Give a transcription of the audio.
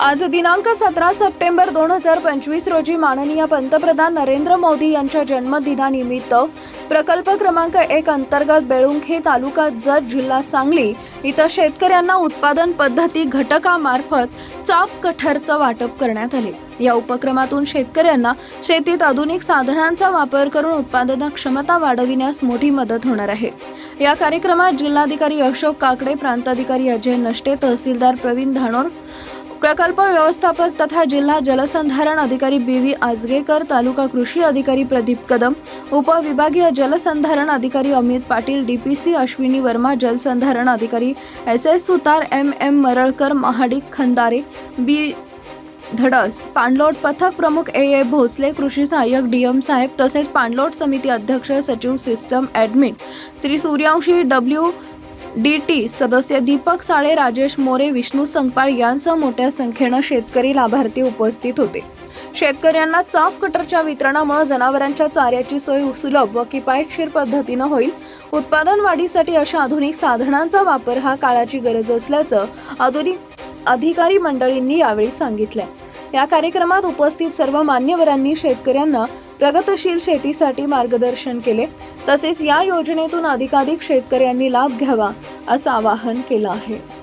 आज दिनांक सतरा सप्टेंबर दोन हजार पंचवीस रोजी माननीय पंतप्रधान नरेंद्र मोदी यांच्या जन्मदिनानिमित्त प्रकल्प क्रमांक एक अंतर्गत बेळुंखे तालुका जत जिल्हा सांगली इथं शेतकऱ्यांना उत्पादन पद्धती घटकामार्फत चाप कठरचं वाटप करण्यात आले. या उपक्रमातून शेतकऱ्यांना शेतीत आधुनिक साधनांचा वापर करून उत्पादन क्षमता वाढविण्यास मोठी मदत होणार आहे. या कार्यक्रमात जिल्हाधिकारी अशोक काकडे प्रांताधिकारी अजय नष्टे तहसीलदार प्रवीण धानोर प्रकल्प व्यवस्थापक तथा जिल्हा जलसंधारण अधिकारी बी व्ही आजगेकर तालुका कृषी अधिकारी प्रदीप कदम उपविभागीय जलसंधारण अधिकारी Amit Patil D P C Ashwini Verma जलसंधारण अधिकारी S S Sutar M M Maralkar Mahadik Khandare B Dhadas पाणलोट पथक प्रमुख ए ए भोसले कृषी सहाय्यक डी एम साहेब तसेच पाणलोट समिती अध्यक्ष सचिव system admit Shri Suryanshi W D T सदस्य दीपक साळे राजेश मोरे विष्णू संपाळ यांसह मोठ्या संख्येनं शेतकरी लाभार्थी उपस्थित होते. शेतकऱ्यांना चाफ कटरच्या वितरणामुळे जनावरांच्या चाऱ्याची सोय सुलभ व किफायतशीर पद्धतीनं होईल. उत्पादन वाढीसाठी अशा आधुनिक साधनांचा वापर हा काळाची गरज असल्याचं आधुनिक अधिकारी मंडळींनी यावेळी सांगितलं या कार्यक्रमात उपस्थित सर्व मान्यवरांनी शेतकऱ्यांना प्रगतशील शेतीसाठी मार्गदर्शन केले. तसेच या योजनेतून अधिकाधिक शेतकऱ्यांनी लाभ घ्यावा असं आवाहन केलं आहे.